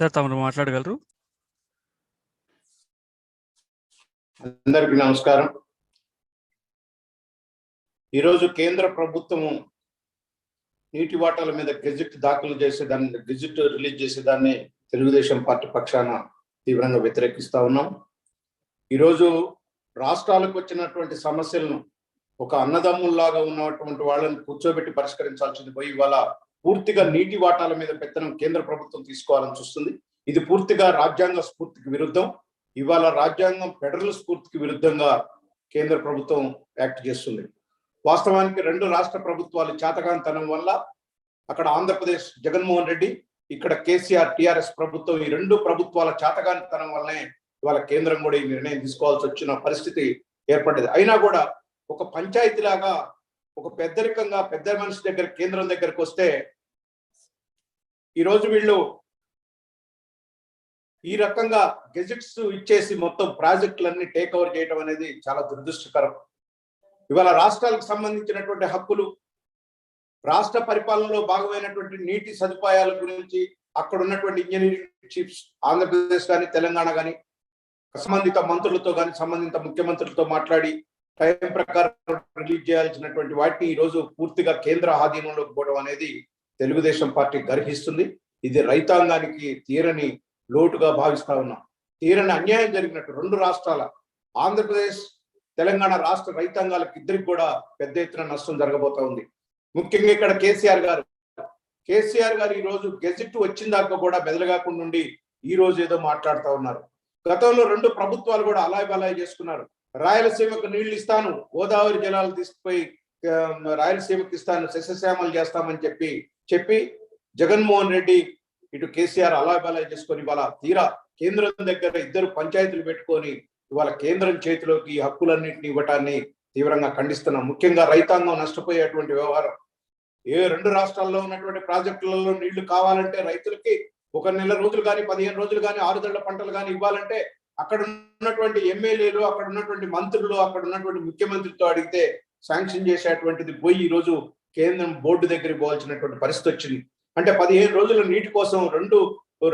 Sir తమరు మాట్లాడగలరు? అందరికి నమస్కారం. ఈరోజు కేంద్ర ప్రభుత్వము నీటి వాటాల మీద గెజిట్ దాఖలు చేసేదాన్ని గెజిట్ రిలీజ్ చేసేదాన్ని తెలుగుదేశం పార్టీ పక్షాన తీవ్రంగా వ్యతిరేకిస్తా ఉన్నాం. ఈరోజు రాష్ట్రాలకు వచ్చినటువంటి సమస్యలను ఒక అన్నదమ్ముల్లాగా ఉన్నటువంటి వాళ్ళని కూర్చోబెట్టి పరిష్కరించాల్సింది పోయి ఇవాళ పూర్తిగా నీటి వాటాల మీద పెత్తనం కేంద్ర ప్రభుత్వం తీసుకోవాలని చూస్తుంది. ఇది పూర్తిగా రాజ్యాంగ స్ఫూర్తికి విరుద్ధం. ఇవాళ రాజ్యాంగం ఫెడరల్ స్ఫూర్తికి విరుద్ధంగా కేంద్ర ప్రభుత్వం యాక్ట్ చేస్తుంది. వాస్తవానికి రెండు రాష్ట్ర ప్రభుత్వాలు చేతకాంతనం వల్ల అక్కడ ఆంధ్రప్రదేశ్ జగన్మోహన్ రెడ్డి ఇక్కడ కేసీఆర్ టిఆర్ఎస్ ప్రభుత్వం ఈ రెండు ప్రభుత్వాల చేతకాంతనం వల్లనే ఇవాళ కేంద్రం కూడా ఈ నిర్ణయం తీసుకోవాల్సి వచ్చిన పరిస్థితి ఏర్పడ్డది. అయినా కూడా ఒక పంచాయతీ లాగా ఒక పెద్దరికంగా పెద్ద మనిషి దగ్గర కేంద్రం దగ్గరకు వస్తే ఈరోజు వీళ్ళు ఈ రకంగా గెజిట్స్ ఇచ్చేసి మొత్తం ప్రాజెక్టులన్నీ టేక్ ఓవర్ చేయడం అనేది చాలా దురదృష్టకరం. ఇవాళ రాష్ట్రాలకు సంబంధించినటువంటి హక్కులు రాష్ట్ర పరిపాలనలో భాగమైనటువంటి నీటి సదుపాయాల గురించి అక్కడ ఉన్నటువంటి ఇంజనీరింగ్ చీఫ్స్ ఆంధ్రప్రదేశ్ కానీ తెలంగాణ కానీ సంబంధిత మంత్రులతో కానీ సంబంధిత ముఖ్యమంత్రులతో మాట్లాడి టైం ప్రకారం రిలీజ్ చేయాల్సినటువంటి వాటిని ఈ రోజు పూర్తిగా కేంద్ర ఆధీనంలోకి పోవడం అనేది తెలుగుదేశం పార్టీ గర్హిస్తుంది. ఇది రైతాంగానికి తీరని లోటుగా భావిస్తా ఉన్నాం. తీరని అన్యాయం జరిగినట్టు రెండు రాష్ట్రాల ఆంధ్రప్రదేశ్ తెలంగాణ రాష్ట్ర రైతాంగాలకు ఇద్దరికి కూడా పెద్ద ఎత్తున నష్టం జరగబోతా ఉంది. ముఖ్యంగా ఇక్కడ కేసీఆర్ గారు. కేసీఆర్ గారు ఈ రోజు గెజెట్ వచ్చిన దాకా కూడా బెదలగాకుండా ఉండి ఈ రోజు ఏదో మాట్లాడుతూ ఉన్నారు. గతంలో రెండు ప్రభుత్వాలు కూడా అలాయ్ బలాయ్ చేసుకున్నారు. రాయలసీమకు నీళ్ళు ఇస్తాను గోదావరి జలాలు తీసుకుపోయి ఆ, రాయలసీమకి ఇస్తాను సస్యశ్యామలు చేస్తామని చెప్పి చెప్పి జగన్మోహన్ రెడ్డి ఇటు కేసీఆర్ అలాయ్ చేసుకొని ఇవాళ తీరా కేంద్రం దగ్గర ఇద్దరు పంచాయతీలు పెట్టుకొని ఇవాళ కేంద్రం చేతిలోకి ఈ హక్కులన్నింటినీ ఇవ్వటాన్ని తీవ్రంగా ఖండిస్తున్నాం. ముఖ్యంగా రైతాంగం నష్టపోయేటువంటి వ్యవహారం. ఏ రెండు రాష్ట్రాల్లో ఉన్నటువంటి ప్రాజెక్టులలో నీళ్ళు కావాలంటే రైతులకి ఒక నెల రోజులు కానీ పదిహేను రోజులు కానీ ఆరుదళ్ళ పంటలు కానీ ఇవ్వాలంటే అక్కడ ఉన్నటువంటి ఎమ్మెల్యేలు అక్కడ ఉన్నటువంటి మంత్రులు అక్కడ ఉన్నటువంటి ముఖ్యమంత్రితో అడిగితే శాంక్షన్ చేసేటువంటిది పోయి ఈ రోజు కేంద్రం బోర్డు దగ్గరికి పోవాల్సినటువంటి పరిస్థితి వచ్చింది. అంటే పదిహేను రోజుల నీటి కోసం రెండు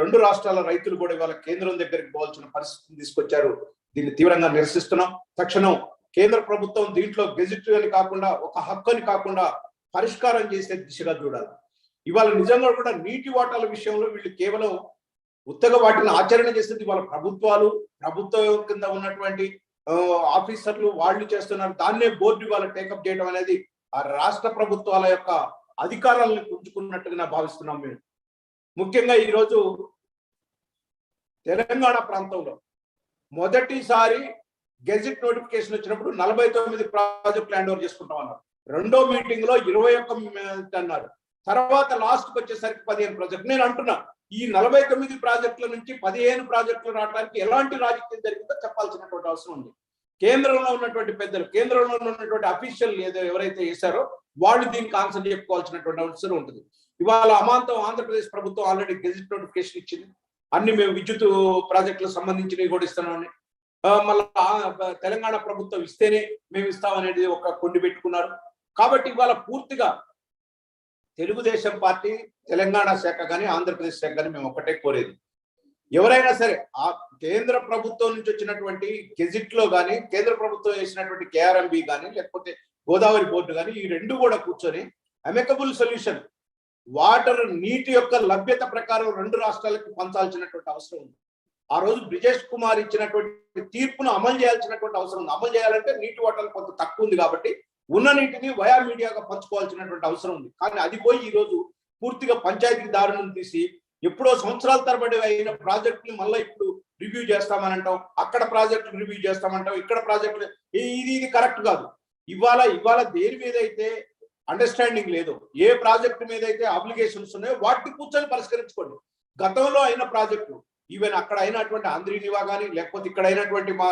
రెండు రాష్ట్రాల రైతులు కూడా ఇవాళ కేంద్రం దగ్గరికి పోవాల్సిన పరిస్థితిని తీసుకొచ్చారు. దీన్ని తీవ్రంగా నిరసిస్తున్నాం. తక్షణం కేంద్ర ప్రభుత్వం దీంట్లో గెజిట్ అని కాకుండా ఒక హక్కు అని కాకుండా పరిష్కారం చేసే దిశగా చూడాలి. ఇవాళ నిజంగా కూడా నీటి వాటాల విషయంలో వీళ్ళు కేవలం ఉత్తగా వాటిని ఆచరణ చేసేది వాళ్ళ ప్రభుత్వాలు ప్రభుత్వం కింద ఉన్నటువంటి ఆఫీసర్లు వాళ్ళు చేస్తున్నారు. దాన్నే బోర్డు ఇవాళ టేకప్ చేయడం అనేది ఆ రాష్ట్ర ప్రభుత్వాల యొక్క అధికారాలను పుంజుకున్నట్టుగా భావిస్తున్నాం మేము. ముఖ్యంగా ఈరోజు తెలంగాణ ప్రాంతంలో మొదటిసారి గెజిట్ నోటిఫికేషన్ వచ్చినప్పుడు నలభై తొమ్మిది ప్రాజెక్టులు హ్యాండ్ ఓవర్ చేసుకుంటాం అన్నారు. రెండో మీటింగ్లో ఇరవై ఒక్క అన్నారు. తర్వాత లాస్ట్కి వచ్చేసరికి పదిహేను ప్రాజెక్ట్ నేను అంటున్నా ఈ నలభై తొమ్మిది ప్రాజెక్టుల నుంచి పదిహేను ప్రాజెక్టులు రావడానికి ఎలాంటి రాజకీయం జరిగిందో చెప్పాల్సినటువంటి అవసరం ఉంది. కేంద్రంలో ఉన్నటువంటి పెద్దలు కేంద్రంలో ఉన్నటువంటి అఫీషియల్ ఏదో ఎవరైతే చేశారో వాళ్ళు దీనికి ఆన్సర్ చెప్పుకోవాల్సినటువంటి అవసరం ఉంటుంది. ఇవాళ అమాంతం ఆంధ్రప్రదేశ్ ప్రభుత్వం ఆల్రెడీ గెజిట్ నోటిఫికేషన్ ఇచ్చింది. అన్ని మేము విద్యుత్ ప్రాజెక్టులకు సంబంధించినవి కూడా ఇస్తున్నామని మళ్ళా తెలంగాణ ప్రభుత్వం ఇస్తేనే మేము ఇస్తామనేది ఒక కొన్ని పెట్టుకున్నారు. కాబట్టి ఇవాళ పూర్తిగా తెలుగుదేశం పార్టీ తెలంగాణ శాఖ కానీ ఆంధ్రప్రదేశ్ శాఖ కానీ మేము ఒకటే కోరేది. ఎవరైనా సరే ఆ కేంద్ర ప్రభుత్వం నుంచి వచ్చినటువంటి గెజిట్లో కానీ కేంద్ర ప్రభుత్వం వేసినటువంటి కేఆర్ఎంబి కానీ లేకపోతే గోదావరి బోర్డు కానీ ఈ రెండు కూడా కూర్చొని అమెకబుల్ సొల్యూషన్. వాటర్ నీటి యొక్క లభ్యత ప్రకారం రెండు రాష్ట్రాలకు పంచాల్సినటువంటి అవసరం ఉంది. ఆ రోజు బ్రిజేష్ కుమార్ ఇచ్చినటువంటి తీర్పును అమలు చేయాల్సినటువంటి అవసరం ఉంది. అమలు చేయాలంటే నీటి వాటర్ కొంత తక్కువ ఉంది కాబట్టి ఉన్న నీటిని వయా మీడియాగా పంచుకోవాల్సినటువంటి అవసరం ఉంది. కానీ అది పోయి ఈ రోజు పూర్తిగా పంచాయతీ దారులను తీసి ఎప్పుడో సంవత్సరాల తరబడి అయిన ప్రాజెక్టుని మళ్ళీ ఇప్పుడు రివ్యూ చేస్తామని అంటాం అక్కడ ప్రాజెక్టులు రివ్యూ చేస్తామంటాం ఇక్కడ ప్రాజెక్టులు ఇది ఇది కరెక్ట్ కాదు. ఇవాళ ఇవాళ దేని మీద అయితే అండర్స్టాండింగ్ లేదు ఏ ప్రాజెక్టు మీద అయితే అప్లికేషన్స్ ఉన్నాయో వాటిని కూర్చొని పరిష్కరించుకోండి. గతంలో అయిన ప్రాజెక్టు ఈవెన్ అక్కడ అయినటువంటి ఆంధ్రీనివా కానీ లేకపోతే ఇక్కడ అయినటువంటి మా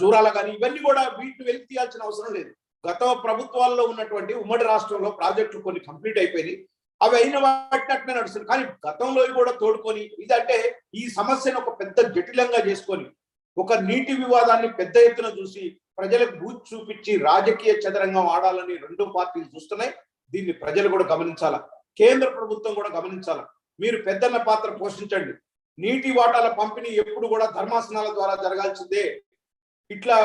జూరాల కానీ ఇవన్నీ కూడా వీటిని వెలికి తీయాల్సిన అవసరం లేదు. గత ప్రభుత్వాల్లో ఉన్నటువంటి ఉమ్మడి రాష్ట్రంలో ప్రాజెక్టులు కొన్ని కంప్లీట్ అయిపోయినాయి. అవి అయిన వాటిని నడుస్తుంది. కానీ గతంలో కూడా తోడుకొని ఇదంటే ఈ సమస్యను ఒక పెద్ద జటిలంగా చేసుకొని ఒక నీటి వివాదాన్ని పెద్ద ఎత్తున చూసి ప్రజలకు బూత్ చూపించి రాజకీయ చదరంగం ఆడాలని రెండు పార్టీలు చూస్తున్నాయి. దీన్ని ప్రజలు కూడా గమనించాలా? కేంద్ర ప్రభుత్వం కూడా గమనించాలా? మీరు పెద్దన్న పాత్ర పోషించండి. నీటి వాటాల పంపిణీ ఎప్పుడు కూడా ధర్మాసనాల ద్వారా జరగాల్సిందే. ఇట్లా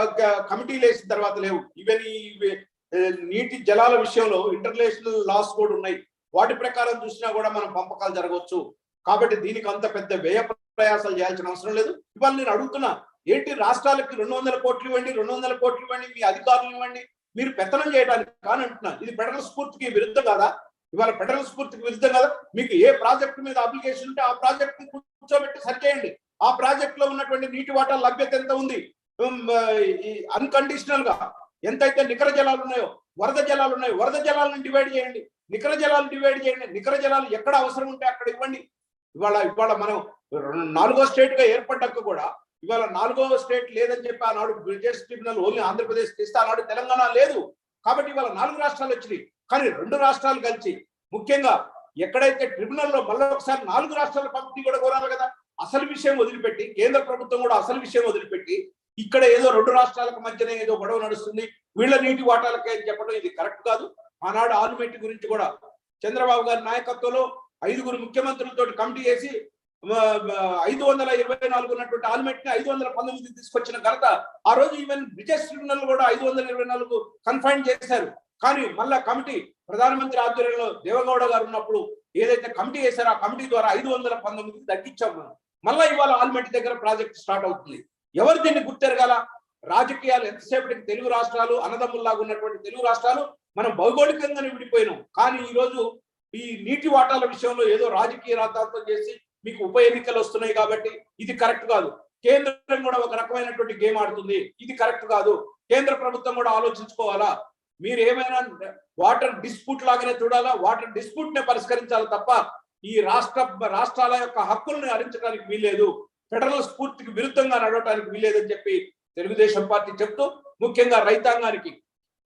కమిటీలు వేసిన తర్వాత లేవు. ఈవెన్ ఈ నీటి జలాల విషయంలో ఇంటర్నేషనల్ లాస్ కూడా ఉన్నాయి. వాటి ప్రకారం చూసినా కూడా మనం పంపకాలు జరగవచ్చు. కాబట్టి దీనికి అంత పెద్ద వ్యయ ప్రయాసాలు చేయాల్సిన అవసరం లేదు. ఇవాళ నేను అడుగుతున్నా ఏంటి రాష్ట్రాలకి రెండు వందల కోట్లు ఇవ్వండి రెండు వందల కోట్లు ఇవ్వండి మీ అధికారులు ఇవ్వండి మీరు పెత్తనం చేయడానికి కానీ అంటున్నా. ఇది ఫెడరల్ స్ఫూర్తికి విరుద్ధం కదా? ఇవాళ ఫెడరల్ స్ఫూర్తికి విరుద్ధం కదా? మీకు ఏ ప్రాజెక్ట్ మీద అప్లికేషన్ ఉంటే ఆ ప్రాజెక్ట్ కూర్చోబెట్టి సరిచేయండి. ఆ ప్రాజెక్ట్లో ఉన్నటువంటి నీటి వాటా లభ్యత ఎంత ఉంది? అన్కండిషనల్గా ఎంతైతే నికర జలాలు ఉన్నాయో వరద జలాలు ఉన్నాయి. వరద జలాలను డివైడ్ చేయండి. నికర జలాలు డివైడ్ చేయండి. నికర జలాలు ఎక్కడ అవసరం ఉంటే అక్కడ ఇవ్వండి. ఇవాళ ఇవాళ మనం నాలుగో స్టేట్గా ఏర్పడ్డాక కూడా ఇవాళ నాలుగో స్టేట్ లేదని చెప్పి ఆనాడు బ్రిటిష్ ట్రిబ్యునల్ ఓన్లీ ఆంధ్రప్రదేశ్ తీస్తే ఆనాడు తెలంగాణ లేదు. కాబట్టి ఇవాళ నాలుగు రాష్ట్రాలు వచ్చినాయి. కానీ రెండు రాష్ట్రాలు కలిసి ముఖ్యంగా ఎక్కడైతే ట్రిబ్యునల్లో మళ్ళీ ఒకసారి నాలుగు రాష్ట్రాల పంపిణీ కూడా కోరాలి కదా. అసలు విషయం వదిలిపెట్టి కేంద్ర ప్రభుత్వం కూడా అసలు విషయం వదిలిపెట్టి ఇక్కడ ఏదో రెండు రాష్ట్రాలకు మధ్యనే ఏదో గొడవ నడుస్తుంది. వీళ్ళ నీటి వాటాలకే అని చెప్పడం ఇది కరెక్ట్ కాదు. ఆనాడు ఆల్మెట్టి గురించి కూడా చంద్రబాబు గారి నాయకత్వంలో ఐదుగురు ముఖ్యమంత్రులతో కమిటీ చేసి ఐదు వందల ఇరవై నాలుగు ఉన్నటువంటి ఆల్మెట్ని ఐదు వందల పంతొమ్మిది తీసుకొచ్చిన ఘనత ఆ రోజు ఈవెన్ బ్రిటిష్ ట్రిబ్యునల్ కూడా ఐదు వందల ఇరవై నాలుగు కన్ఫైన్ చేశారు. కానీ మళ్ళా కమిటీ ప్రధానమంత్రి ఆధ్వర్యంలో దేవగౌడ గారు ఉన్నప్పుడు ఏదైతే కమిటీ చేశారో ఆ కమిటీ ద్వారా ఐదు వందల పంతొమ్మిది తగ్గించాం మనం. మళ్ళా ఇవాళ ఆల్మెట్ దగ్గర ప్రాజెక్ట్ స్టార్ట్ అవుతుంది. ఎవరు దీన్ని గుర్తెరగాల? రాజకీయాలు ఎంతసేపటికి తెలుగు రాష్ట్రాలు అన్నదమ్ముల్లాగా ఉన్నటువంటి తెలుగు రాష్ట్రాలు మనం భౌగోళికంగానే విడిపోయినాం. కానీ ఈ రోజు ఈ నీటి వాటాల విషయంలో ఏదో రాజకీయ రాద్ధాంతం చేసి మీకు ఉప ఎన్నికలు వస్తున్నాయి కాబట్టి ఇది కరెక్ట్ కాదు. కేంద్రం కూడా ఒక రకమైనటువంటి గేమ్ ఆడుతుంది. ఇది కరెక్ట్ కాదు. కేంద్ర ప్రభుత్వం కూడా ఆలోచించుకోవాలా? మీరు ఏమైనా వాటర్ డిస్ప్యూట్ లాగానే చూడాలా? వాటర్ డిస్ప్యూట్ నే పరిష్కరించాలి తప్ప ఈ రాష్ట్ర రాష్ట్రాల యొక్క హక్కులను హరించడానికి వీల్లేదు. ఫెడరల్ స్ఫూర్తికి విరుద్ధంగా నడవటానికి వీలేదని చెప్పి తెలుగుదేశం పార్టీ చెప్తూ ముఖ్యంగా రైతాంగానికి.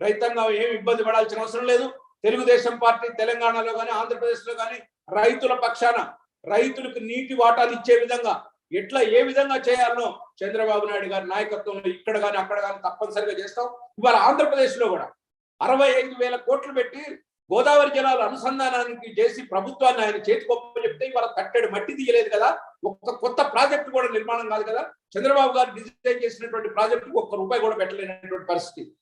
రైతాంగం ఏమి ఇబ్బంది పడాల్సిన అవసరం లేదు. తెలుగుదేశం పార్టీ తెలంగాణలో కానీ ఆంధ్రప్రదేశ్లో కానీ రైతుల పక్షాన రైతులకు నీటి వాటాలు ఇచ్చే విధంగా ఎట్లా ఏ విధంగా చేయాలనో చంద్రబాబు నాయుడు గారి నాయకత్వంలో ఇక్కడ కానీ అక్కడ కానీ తప్పనిసరిగా చేస్తాం. ఇవాళ ఆంధ్రప్రదేశ్లో కూడా అరవై ఐదు వేల కోట్లు పెట్టి గోదావరి జలాల అనుసంధానానికి చేసి ప్రభుత్వాన్ని ఆయన చేతికొప్ప చెప్తే ఇవాళ కట్టెడు మట్టి తీయలేదు కదా. ఒక్క కొత్త ప్రాజెక్టు కూడా నిర్మాణం కాదు కదా. చంద్రబాబు గారు డిజైన్ చేసినటువంటి ప్రాజెక్టు ఒక్క రూపాయి కూడా పెట్టలేనటువంటి పరిస్థితి.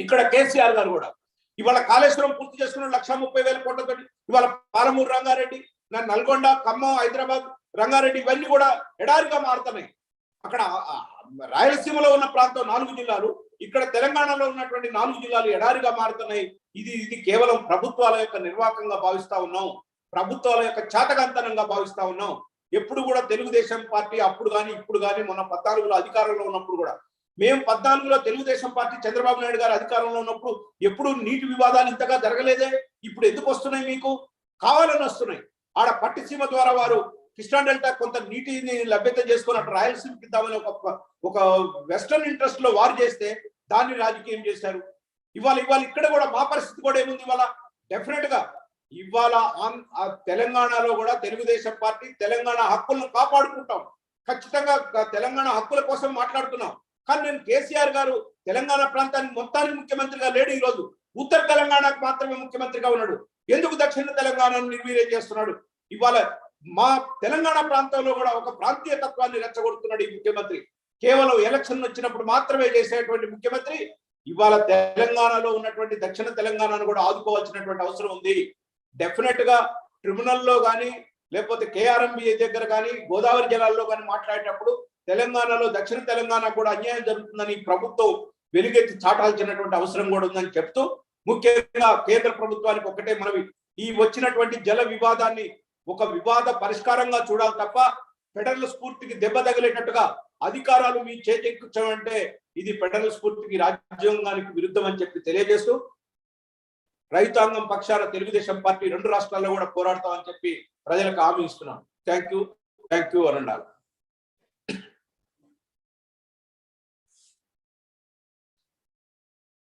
ఇక్కడ కేసీఆర్ గారు కూడా. ఇవాళ కాళేశ్వరం పూర్తి చేసుకున్న లక్ష ముప్పై వేల కోట్లతో ఇవాళ పాలమూరు రంగారెడ్డి నల్గొండ ఖమ్మం హైదరాబాద్ రంగారెడ్డి ఇవన్నీ కూడా ఎడారిగా మారుతున్నాయి. అక్కడ రాయలసీమలో ఉన్న ప్రాంతం నాలుగు జిల్లాలు. ఇక్కడ తెలంగాణలో ఉన్నటువంటి నాలుగు జిల్లాలు ఎడారిగా మారుతున్నాయి. ఇది ఇది కేవలం ప్రభుత్వాల యొక్క నిర్వాహకంగా భావిస్తా ఉన్నాం. ప్రభుత్వాల యొక్క చాతకంతనంగా భావిస్తా ఉన్నాం. ఎప్పుడు కూడా తెలుగుదేశం పార్టీ అప్పుడు కానీ ఇప్పుడు కానీ మొన్న పద్నాలుగులో అధికారంలో ఉన్నప్పుడు కూడా. మేము పద్నాలుగులో తెలుగుదేశం పార్టీ చంద్రబాబు నాయుడు గారు అధికారంలో ఉన్నప్పుడు ఎప్పుడు నీటి వివాదాలు ఇంతగా జరగలేదే? ఇప్పుడు ఎందుకు వస్తున్నాయి మీకు? కావాలని వస్తున్నాయి. ఆడ పట్టిసీమ ద్వారా వారు కృష్ణా డెల్టా కొంత నీటిని లభ్యత చేసుకుని అటు రాయలసీమకి ఇద్దామని ఒక ఒక వెస్టర్న్ ఇంట్రెస్ట్లో వారు చేస్తే దాన్ని రాజకీయం చేశారు. ఇవాళ ఇవాళ ఇక్కడ కూడా మా పరిస్థితి కూడా ఏముంది ఇవాళ? డెఫినెట్గా ఇవాళ తెలంగాణలో కూడా తెలుగుదేశం పార్టీ తెలంగాణ హక్కులను కాపాడుకుంటాం. ఖచ్చితంగా తెలంగాణ హక్కుల కోసం మాట్లాడుతున్నాం. కానీ నేను కేసీఆర్ గారు తెలంగాణ ప్రాంతానికి మొత్తానికి ముఖ్యమంత్రిగా లేడు ఈ రోజు ఉత్తర తెలంగాణకు మాత్రమే ముఖ్యమంత్రిగా ఉన్నాడు. ఎందుకు దక్షిణ తెలంగాణను నిర్వీర్యం చేస్తున్నాడు? ఇవాళ మా తెలంగాణ ప్రాంతంలో కూడా ఒక ప్రాంతీయ తత్వాన్ని రెచ్చగొడుతున్నాడు ఈ ముఖ్యమంత్రి. కేవలం ఎలక్షన్ వచ్చినప్పుడు మాత్రమే చేసేటువంటి ముఖ్యమంత్రి ఇవాళ తెలంగాణలో ఉన్నటువంటి దక్షిణ తెలంగాణను కూడా ఆదుకోవాల్సినటువంటి అవసరం ఉంది. డెఫినెట్గా ట్రిబ్యునల్లో కానీ లేకపోతే కేఆర్ఎంబి దగ్గర కానీ గోదావరి జిల్లాల్లో కానీ మాట్లాడేటప్పుడు తెలంగాణలో దక్షిణ తెలంగాణ కూడా అన్యాయం జరుగుతుందని ప్రభుత్వం వెలుగెత్తి చాటాల్సినటువంటి అవసరం కూడా ఉందని చెప్తూ ముఖ్యంగా కేంద్ర ప్రభుత్వానికి ఒకటే మనవి. ఈ వచ్చినటువంటి జల వివాదాన్ని ఒక వివాద పరిష్కారంగా చూడాలి తప్ప ఫెడరల్ స్ఫూర్తికి దెబ్బ తగిలేటట్టుగా అధికారాలు మీ చేజెక్కించమంటే ఇది ఫెడరల్ స్ఫూర్తికి రాజ్యాంగానికి విరుద్ధం అని చెప్పి తెలియజేస్తూ రైతాంగం పక్షాన తెలుగుదేశం పార్టీ రెండు రాష్ట్రాల్లో కూడా పోరాడతామని చెప్పి ప్రజలకు హామీ ఇస్తున్నాం. Thank you. Thank you అనండాలి.